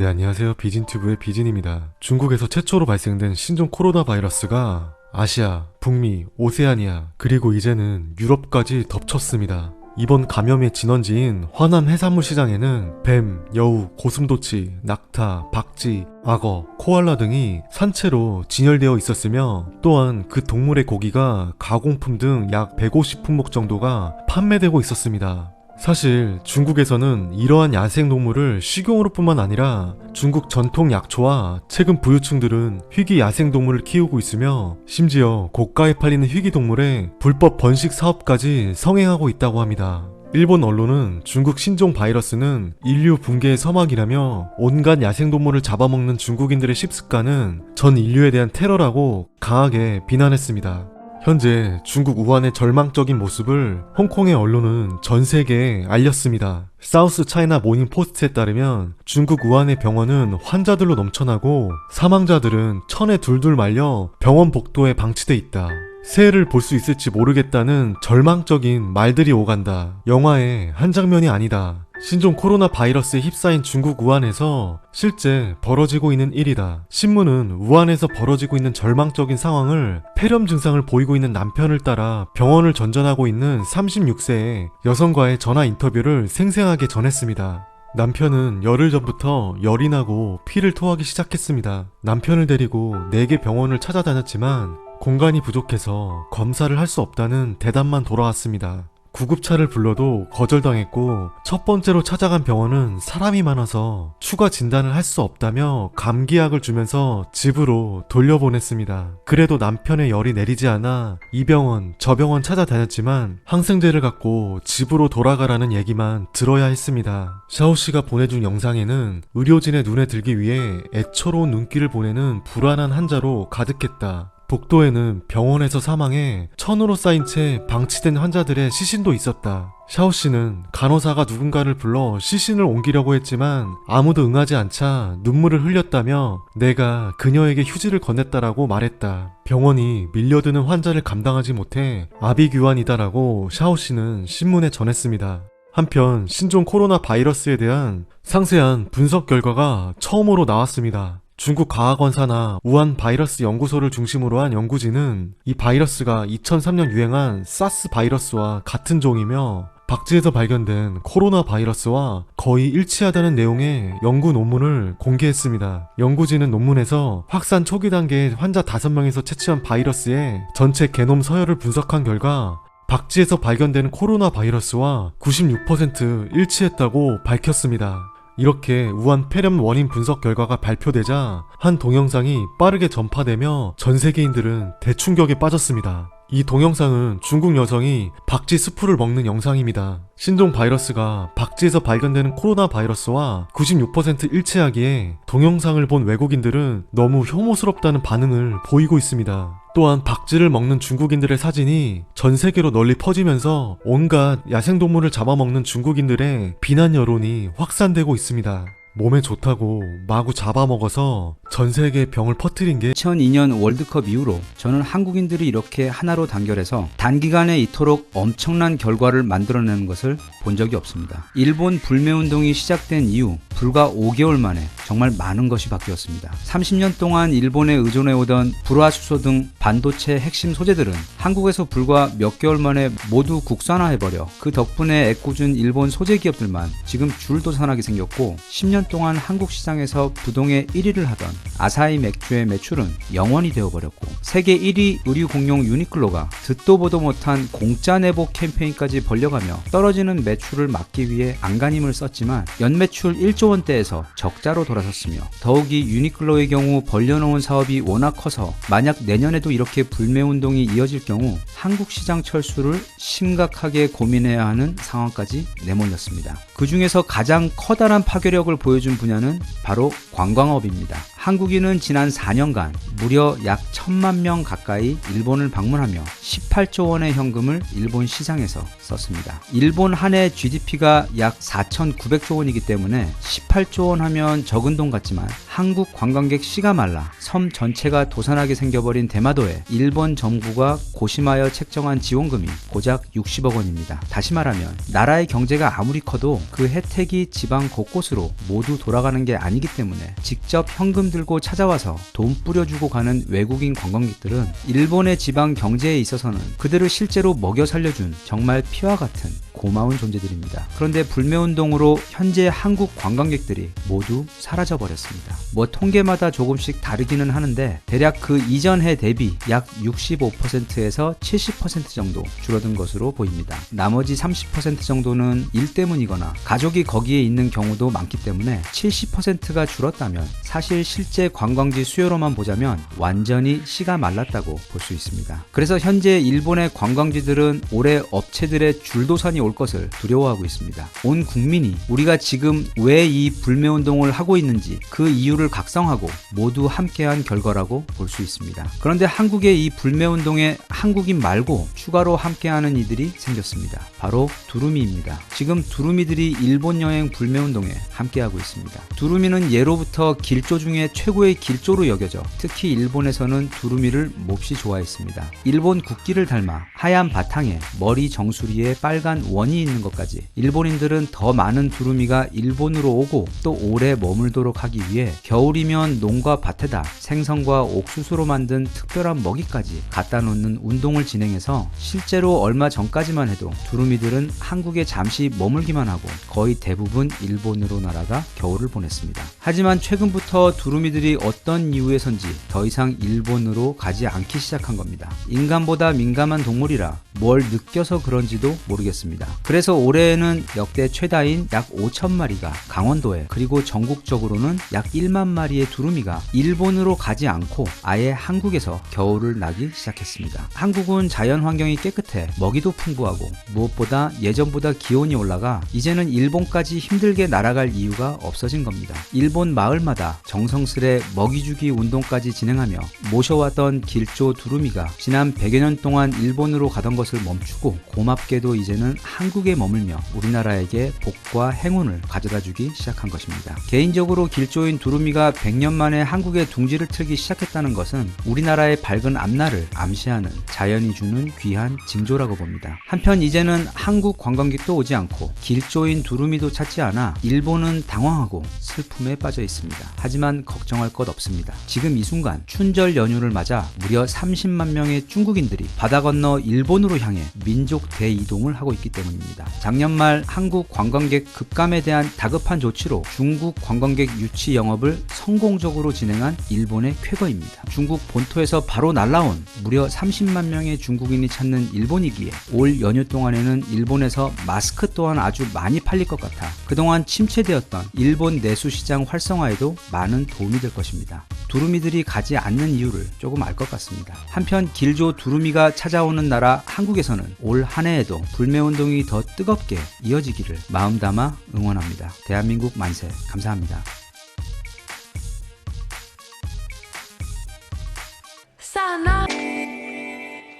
네, 안녕하세요. 비진튜브의 비진입니다. 중국에서 최초로 발생된 신종 코로나 바이러스가 아시아, 북미, 오세아니아, 그리고 이제는 유럽까지 덮쳤습니다. 이번 감염의 진원지인 화남 해산물 시장에는 뱀, 여우, 고슴도치, 낙타, 박쥐, 악어, 코알라 등이 산채로 진열되어 있었으며 또한 그 동물의 고기가 가공품 등 약 150품목 정도가 판매되고 있었습니다. 사실 중국에서는 이러한 야생동물을 식용으로뿐만 아니라 중국 전통 약초와 최근 부유층들은 희귀 야생동물을 키우고 있으며 심지어 고가에 팔리는 희귀동물의 불법 번식 사업까지 성행하고 있다고 합니다. 일본 언론은 중국 신종 바이러스는 인류 붕괴의 서막이라며 온갖 야생동물을 잡아먹는 중국인들의 십습관은 전 인류에 대한 테러라고 강하게 비난했습니다. 현재 중국 우한의 절망적인 모습을 홍콩의 언론은 전 세계에 알렸습니다. 사우스 차이나 모닝 포스트에 따르면 중국 우한의 병원은 환자들로 넘쳐나고 사망자들은 천에 둘둘 말려 병원 복도에 방치돼 있다. 새해를 볼 수 있을지 모르겠다는 절망적인 말들이 오간다. 영화의 한 장면이 아니다. 신종 코로나 바이러스에 휩싸인 중국 우한에서 실제 벌어지고 있는 일이다. 신문은 우한에서 벌어지고 있는 절망적인 상황을 폐렴 증상을 보이고 있는 남편을 따라 병원을 전전하고 있는 36세의 여성과의 전화 인터뷰를 생생하게 전했습니다. 남편은 열흘 전부터 열이 나고 피를 토하기 시작했습니다. 남편을 데리고 4개 병원을 찾아다녔지만 공간이 부족해서 검사를 할 수 없다는 대답만 돌아왔습니다. 구급차를 불러도 거절당했고 첫 번째로 찾아간 병원은 사람이 많아서 추가 진단을 할 수 없다며 감기약을 주면서 집으로 돌려보냈습니다. 그래도 남편의 열이 내리지 않아 이 병원 저 병원 찾아다녔지만 항생제를 갖고 집으로 돌아가라는 얘기만 들어야 했습니다. 샤오 씨가 보내준 영상에는 의료진의 눈에 들기 위해 애처로운 눈길을 보내는 불안한 환자로 가득했다. 복도에는 병원에서 사망해 천으로 쌓인 채 방치된 환자들의 시신도 있었다. 샤오 씨는 간호사가 누군가를 불러 시신을 옮기려고 했지만 아무도 응하지 않자 눈물을 흘렸다며 내가 그녀에게 휴지를 건넸다라고 말했다. 병원이 밀려드는 환자를 감당하지 못해 아비규환이다라고 샤오 씨는 신문에 전했습니다. 한편 신종 코로나 바이러스에 대한 상세한 분석 결과가 처음으로 나왔습니다. 중국 과학원사나 우한 바이러스 연구소를 중심으로 한 연구진은 이 바이러스가 2003년 유행한 사스 바이러스와 같은 종이며 박쥐에서 발견된 코로나 바이러스와 거의 일치하다는 내용의 연구 논문을 공개했습니다. 연구진은 논문에서 확산 초기 단계의 환자 5명에서 채취한 바이러스의 전체 게놈 서열을 분석한 결과 박쥐에서 발견된 코로나 바이러스와 96% 일치했다고 밝혔습니다. 이렇게 우한 폐렴 원인 분석 결과가 발표되자 한 동영상이 빠르게 전파되며 전 세계인들은 대충격에 빠졌습니다. 이 동영상은 중국 여성이 박쥐 스프를 먹는 영상입니다. 신종 바이러스가 박쥐에서 발견되는 코로나 바이러스와 96% 일치하기에 동영상을 본 외국인들은 너무 혐오스럽다는 반응을 보이고 있습니다. 또한 박쥐를 먹는 중국인들의 사진이 전 세계로 널리 퍼지면서 온갖 야생동물을 잡아먹는 중국인들의 비난 여론이 확산되고 있습니다. 몸에 좋다고 마구 잡아먹어서 전 세계에 병을 퍼뜨린 게 2002년 월드컵 이후로 저는 한국인들이 이렇게 하나로 단결해서 단기간에 이토록 엄청난 결과를 만들어내는 것을 본 적이 없습니다. 일본 불매운동이 시작된 이후 불과 5개월 만에 정말 많은 것이 바뀌었습니다. 30년 동안 일본에 의존해오던 불화수소 등 반도체 핵심 소재들은 한국에서 불과 몇 개월 만에 모두 국산화해버려 그 덕분에 애꿎은 일본 소재 기업들만 지금 줄도 산하게 생겼고 10년 동안 한국 시장에서 부동의 1위를 하던 아사히 맥주의 매출은 영원이 되어버렸고 세계 1위 의류 공룡 유니클로가 듣도 보도 못한 공짜 내복 캠페인까지 벌려가며 떨어지는 매출을 막기 위해 안간힘을 썼지만 연매출 1조 원대에서 적자로 돌아섰으며 더욱이 유니클로의 경우 벌려놓은 사업이 워낙 커서 만약 내년에도 이렇게 불매운동이 이어질 경우 한국 시장 철수를 심각하게 고민해야 하는 상황까지 내몰렸습니다. 그 중에서 가장 커다란 파괴력을 보여준 분야는 바로 관광업입니다. 한국인은 지난 4년간 무려 약 1천만 명 가까이 일본을 방문하며 18조 원의 현금을 일본 시장에서 썼습니다. 일본 한 해 GDP가 약 4,900조 원이기 때문에 18조 원 하면 적은 돈 같지만 한국 관광객 씨가 말라 섬 전체가 도산하게 생겨버린 대마도에 일본 정부가 고심하여 책정한 지원금이 고작 60억 원입니다. 다시 말하면 나라의 경제가 아무리 커도 그 혜택이 지방 곳곳으로 모두 돌아가는 게 아니기 때문에 직접 현금 들고 찾아와서 돈 뿌려주고 가는 외국인 관광객들은 일본의 지방 경제에 있어서는 그들을 실제로 먹여 살려준 정말 피와 같은 고마운 존재들입니다. 그런데 불매운동으로 현재 한국 관광객들이 모두 사라져 버렸습니다. 뭐 통계마다 조금씩 다르기는 하는데 대략 그 이전 해 대비 약 65%에서 70% 정도 줄어든 것으로 보입니다. 나머지 30% 정도는 일 때문이거나 가족이 거기에 있는 경우도 많기 때문에 70%가 줄었다면 사실 실제 관광지 수요로만 보자면 완전히 씨가 말랐다고 볼 수 있습니다. 그래서 현재 일본의 관광지들은 올해 업체들의 줄도산 이 올 것을 두려워하고 있습니다. 온 국민이 우리가 지금 왜 이 불매운동을 하고 있는지 그 이유를 각성하고 모두 함께한 결과라고 볼 수 있습니다. 그런데 한국의 이 불매운동에 한국인 말고 추가로 함께하는 이들이 생겼습니다. 바로 두루미입니다. 지금 두루미들이 일본 여행 불매운동에 함께하고 있습니다. 두루미는 예로부터 길조 중에 최고의 길조로 여겨져 특히 일본에서는 두루미를 몹시 좋아했습니다. 일본 국기를 닮아 하얀 바탕에 머리 정수리에 빨간 원이 있는 것까지 일본인들은 더 많은 두루미가 일본으로 오고 또 오래 머물도록 하기 위해 겨울이면 농과 밭에다 생선과 옥수수로 만든 특별한 먹이까지 갖다 놓는 운동을 진행해서 실제로 얼마 전까지만 해도 두루미들은 한국에 잠시 머물기만 하고 거의 대부분 일본으로 날아가 겨울을 보냈습니다. 하지만 최근부터 두루미들이 어떤 이유에선지 더 이상 일본으로 가지 않기 시작한 겁니다. 인간보다 민감한 동물이라 뭘 느껴서 그런지도 모르겠습니다. 그래서 올해에는 역대 최다인 약 5천 마리가 강원도에 그리고 전국적으로는 약 1만 마리의 두루미가 일본으로 가지 않고 아예 한국에서 겨울을 나기 시작했습니다. 한국은 자연 환경이 깨끗해 먹이도 풍부하고 무엇보다 예전보다 기온이 올라가 이제는 일본까지 힘들게 날아갈 이유가 없어진 겁니다. 일본 마을마다 정성스레 먹이주기 운동까지 진행하며 모셔왔던 길조 두루미가 지난 100여 년 동안 일본으로 가던 것을 멈추고 고맙게도 이제는 한국에 머물며 우리나라에게 복과 행운을 가져다 주기 시작한 것입니다. 개인적으로 길조인 두루미가 100년 만에 한국에 둥지를 틀기 시작했다는 것은 우리나라의 밝은 앞날을 암시하는 자연이 주는 귀한 징조라고 봅니다. 한편 이제는 한국 관광객도 오지 않고 길조인 두루미도 찾지 않아 일본은 당황하고 슬픔에 빠져 있습니다. 하지만 걱정할 것 없습니다. 지금 이 순간 춘절 연휴를 맞아 무려 30만 명의 중국인들이 바다 건너 일본으로 향해 민족 대이동을 하고 있기 때문 입니다. 작년 말 한국 관광객 급감에 대한 다급한 조치로 중국 관광객 유치 영업을 성공적으로 진행한 일본의 쾌거입니다. 중국 본토에서 바로 날라온 무려 30만 명의 중국인이 찾는 일본이기에 올 연휴 동안에는 일본에서 마스크 또한 아주 많이 팔릴 것 같아 그동안 침체되었던 일본 내수 시장 활성화에도 많은 도움이 될 것입니다. 두루미들이 가지 않는 이유를 조금 알 것 같습니다. 한편 길조 두루미가 찾아오는 나라 한국에서는 올 한 해에도 불매운동 이 더 뜨겁게 이어지기를 마음 담아 응원합니다. 대한민국 만세 감사합니다.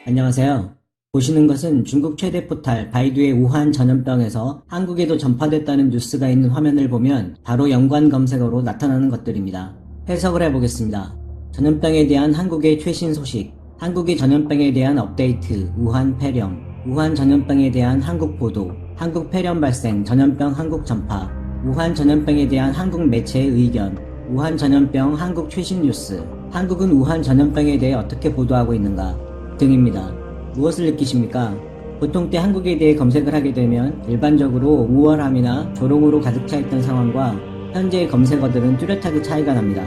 안녕하세요. 보시는 것은 중국 최대 포탈 바이두의 우한 전염병에서 한국에도 전파됐다는 뉴스가 있는 화면을 보면 바로 연관 검색어로 나타나는 것들입니다. 해석을 해보겠습니다. 전염병에 대한 한국의 최신 소식, 한국의 전염병에 대한 업데이트, 우한 폐렴, 우한 전염병에 대한 한국 보도, 한국 폐렴 발생, 전염병 한국 전파, 우한 전염병에 대한 한국 매체의 의견, 우한 전염병 한국 최신 뉴스, 한국은 우한 전염병에 대해 어떻게 보도하고 있는가 등입니다. 무엇을 느끼십니까? 보통 때 한국에 대해 검색을 하게 되면 일반적으로 우월함이나 조롱으로 가득 차 있던 상황과 현재의 검색어들은 뚜렷하게 차이가 납니다.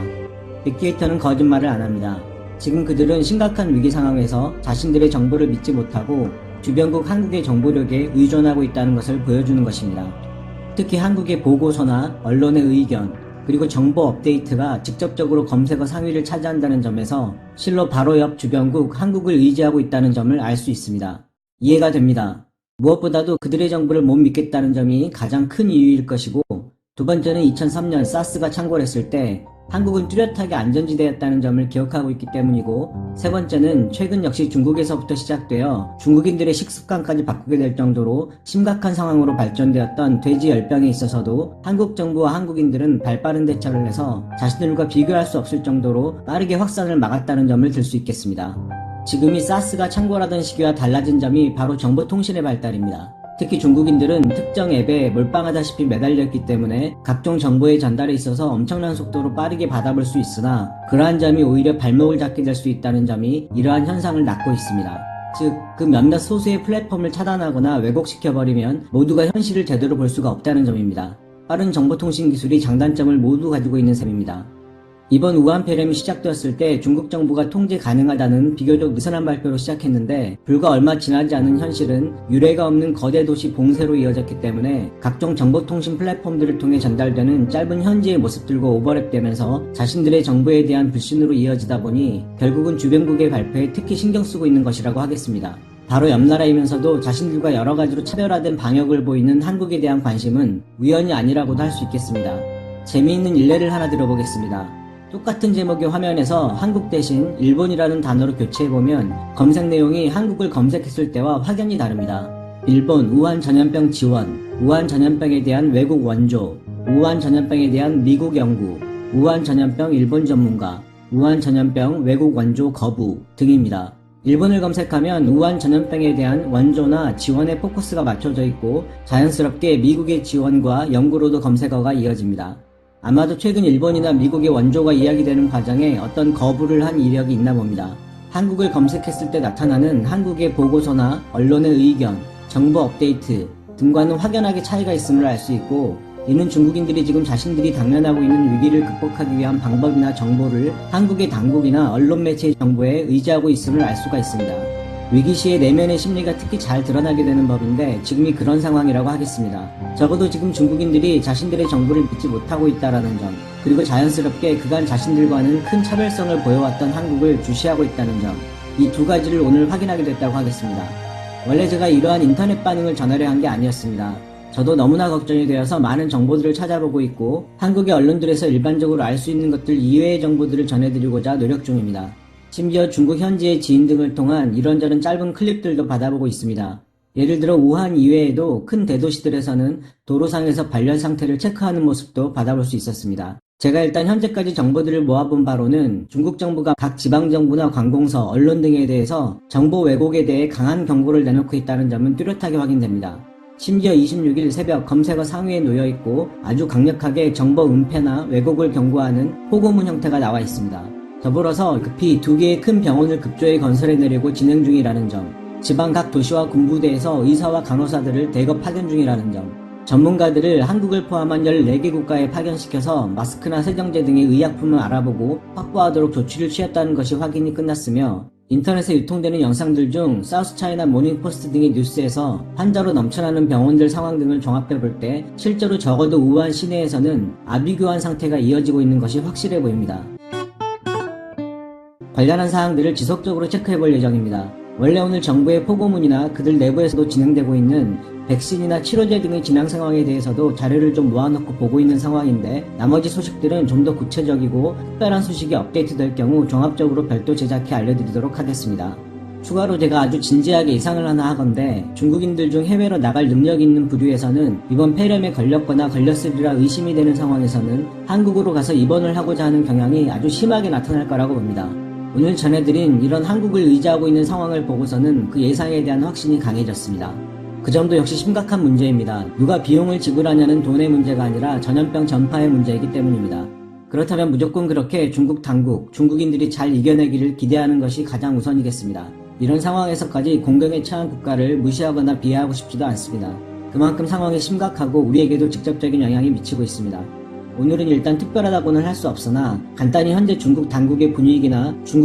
빅데이터는 거짓말을 안 합니다. 지금 그들은 심각한 위기 상황에서 자신들의 정보를 믿지 못하고 주변국 한국의 정보력에 의존하고 있다는 것을 보여주는 것입니다. 특히 한국의 보고서나 언론의 의견, 그리고 정보 업데이트가 직접적으로 검색어 상위를 차지한다는 점에서 실로 바로 옆 주변국 한국을 의지하고 있다는 점을 알 수 있습니다. 이해가 됩니다. 무엇보다도 그들의 정보를 못 믿겠다는 점이 가장 큰 이유일 것이고 두 번째는 2003년 사스가 창궐했을 때 한국은 뚜렷하게 안전지대였다는 점을 기억하고 있기 때문이고 세 번째는 최근 역시 중국에서부터 시작되어 중국인들의 식습관까지 바꾸게 될 정도로 심각한 상황으로 발전되었던 돼지 열병에 있어서도 한국 정부와 한국인들은 발빠른 대처를 해서 자신들과 비교할 수 없을 정도로 빠르게 확산을 막았다는 점을 들 수 있겠습니다. 지금이 사스가 창궐하던 시기와 달라진 점이 바로 정보통신의 발달입니다. 특히 중국인들은 특정 앱에 몰빵하다시피 매달렸기 때문에 각종 정보의 전달에 있어서 엄청난 속도로 빠르게 받아볼 수 있으나 그러한 점이 오히려 발목을 잡게 될 수 있다는 점이 이러한 현상을 낳고 있습니다. 즉, 그 몇몇 소수의 플랫폼을 차단하거나 왜곡시켜버리면 모두가 현실을 제대로 볼 수가 없다는 점입니다. 빠른 정보통신 기술이 장단점을 모두 가지고 있는 셈입니다. 이번 우한 폐렴이 시작되었을 때 중국 정부가 통제 가능하다는 비교적 느슨한 발표로 시작했는데 불과 얼마 지나지 않은 현실은 유례가 없는 거대 도시 봉쇄로 이어졌기 때문에 각종 정보통신 플랫폼들을 통해 전달되는 짧은 현지의 모습들과 오버랩되면서 자신들의 정보에 대한 불신으로 이어지다 보니 결국은 주변국의 발표에 특히 신경 쓰고 있는 것이라고 하겠습니다. 바로 옆 나라이면서도 자신들과 여러 가지로 차별화된 방역을 보이는 한국에 대한 관심은 우연이 아니라고도 할 수 있겠습니다. 재미있는 일례를 하나 들어보겠습니다. 똑같은 제목의 화면에서 한국 대신 일본이라는 단어로 교체해보면 검색 내용이 한국을 검색했을 때와 확연히 다릅니다. 일본 우한 전염병 지원, 우한 전염병에 대한 외국 원조, 우한 전염병에 대한 미국 연구, 우한 전염병 일본 전문가, 우한 전염병 외국 원조 거부 등입니다. 일본을 검색하면 우한 전염병에 대한 원조나 지원의 포커스가 맞춰져 있고 자연스럽게 미국의 지원과 연구로도 검색어가 이어집니다. 아마도 최근 일본이나 미국의 원조가 이야기되는 과정에 어떤 거부를 한 이력이 있나 봅니다. 한국을 검색했을 때 나타나는 한국의 보고서나 언론의 의견, 정보 업데이트 등과는 확연하게 차이가 있음을 알 수 있고 이는 중국인들이 지금 자신들이 당면하고 있는 위기를 극복하기 위한 방법이나 정보를 한국의 당국이나 언론 매체의 정보에 의지하고 있음을 알 수가 있습니다. 위기 시에 내면의 심리가 특히 잘 드러나게 되는 법인데 지금이 그런 상황이라고 하겠습니다. 적어도 지금 중국인들이 자신들의 정보를 믿지 못하고 있다라는 점, 그리고 자연스럽게 그간 자신들과는 큰 차별성을 보여왔던 한국을 주시하고 있다는 점, 이 두 가지를 오늘 확인하게 됐다고 하겠습니다. 원래 제가 이러한 인터넷 반응을 전하려 한 게 아니었습니다. 저도 너무나 걱정이 되어서 많은 정보들을 찾아보고 있고 한국의 언론들에서 일반적으로 알 수 있는 것들 이외의 정보들을 전해드리고자 노력 중입니다. 심지어 중국 현지의 지인 등을 통한 이런저런 짧은 클립들도 받아보고 있습니다. 예를 들어 우한 이외에도 큰 대도시들에서는 도로상에서 발열 상태를 체크하는 모습도 받아볼 수 있었습니다. 제가 일단 현재까지 정보들을 모아본 바로는 중국 정부가 각 지방정부나 관공서, 언론 등에 대해서 정보 왜곡에 대해 강한 경고를 내놓고 있다는 점은 뚜렷하게 확인됩니다. 심지어 26일 새벽 검색어 상위에 놓여 있고 아주 강력하게 정보 은폐나 왜곡을 경고하는 호고문 형태가 나와 있습니다. 더불어서 급히 두 개의 큰 병원을 급조해 건설해 내려고 진행 중이라는 점, 지방 각 도시와 군부대에서 의사와 간호사들을 대거 파견 중이라는 점, 전문가들을 한국을 포함한 14개 국가에 파견시켜서 마스크나 세정제 등의 의약품을 알아보고 확보하도록 조치를 취했다는 것이 확인이 끝났으며 인터넷에 유통되는 영상들 중 사우스 차이나 모닝포스트 등의 뉴스에서 환자로 넘쳐나는 병원들 상황 등을 종합해 볼 때 실제로 적어도 우한 시내에서는 아비규환 상태가 이어지고 있는 것이 확실해 보입니다. 관련한 사항들을 지속적으로 체크해 볼 예정입니다. 원래 오늘 정부의 포고문이나 그들 내부에서도 진행되고 있는 백신이나 치료제 등의 진행 상황에 대해서도 자료를 좀 모아놓고 보고 있는 상황인데 나머지 소식들은 좀 더 구체적이고 특별한 소식이 업데이트될 경우 종합적으로 별도 제작해 알려드리도록 하겠습니다. 추가로 제가 아주 진지하게 예상을 하나 하건데 중국인들 중 해외로 나갈 능력 있는 부류에서는 이번 폐렴에 걸렸거나 걸렸으리라 의심이 되는 상황에서는 한국으로 가서 입원을 하고자 하는 경향이 아주 심하게 나타날 거라고 봅니다. 오늘 전해드린 이런 한국을 의지하고 있는 상황을 보고서는 그 예상에 대한 확신이 강해졌습니다. 그 점도 역시 심각한 문제입니다. 누가 비용을 지불하냐는 돈의 문제가 아니라 전염병 전파의 문제이기 때문입니다. 그렇다면 무조건 그렇게 중국 당국, 중국인들이 잘 이겨내기를 기대하는 것이 가장 우선이겠습니다. 이런 상황에서까지 공경에 처한 국가를 무시하거나 비하하고 싶지도 않습니다. 그만큼 상황이 심각하고 우리에게도 직접적인 영향이 미치고 있습니다. 오늘은 일단 특별하다고는 할 수 없으나 간단히 현재 중국 당국의 분위기나 중국